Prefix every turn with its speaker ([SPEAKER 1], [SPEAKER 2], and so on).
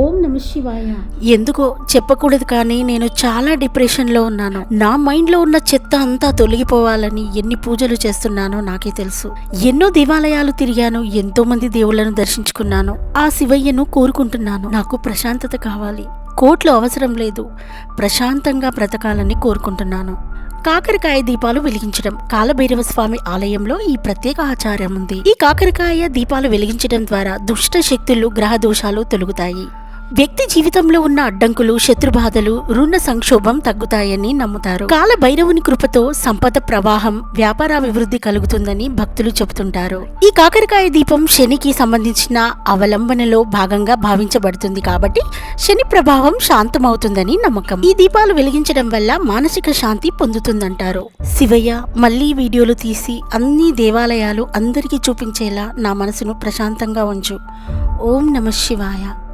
[SPEAKER 1] ఓం నమ శివాయ.
[SPEAKER 2] ఎందుకో చెప్పకూడదు కానీ నేను చాలా డిప్రెషన్లో ఉన్నాను. నా మైండ్లో ఉన్న చెత్త అంతా తొలగిపోవాలని ఎన్ని పూజలు చేస్తున్నానో నాకే తెలుసు. ఎన్నో దేవాలయాలు తిరిగాను ఎంతో మంది దేవుళ్ళను దర్శించుకున్నాను ఆ శివయ్యను కోరుకుంటున్నాను. నాకు ప్రశాంతత కావాలి. కోట్లు అవసరం లేదు. ప్రశాంతంగా బ్రతకాలని కోరుకుంటున్నాను. కాకరకాయ దీపాలు వెలిగించడం కాలభైరవ స్వామి ఆలయంలో ఈ ప్రత్యేక ఆచారం ఉంది. ఈ కాకరకాయ దీపాలు వెలిగించడం ద్వారా దుష్ట శక్తులు గ్రహ దోషాలు తొలుగుతాయి. వ్యక్తి జీవితంలో ఉన్న అడ్డంకులు శత్రుబాధలు రుణ సంక్షోభం తగ్గుతాయని నమ్ముతారు. కాల భైరవుని కృపతో సంపద ప్రవాహం వ్యాపారాభివృద్ధి కలుగుతుందని భక్తులు చెబుతుంటారు. ఈ కాకరకాయ దీపం శనికి సంబంధించిన అవలంబనలో భాగంగా భావించబడుతుంది కాబట్టి శని ప్రభావం శాంతమవుతుందని నమ్మకం. ఈ దీపాలు వెలిగించడం వల్ల మానసిక శాంతి పొందుతుందంటారు. శివయ్య మళ్ళీ వీడియోలు తీసి అన్ని దేవాలయాలు అందరికీ చూపించేలా నా మనసును ప్రశాంతంగా ఉంచు. ఓం నమ శివాయ.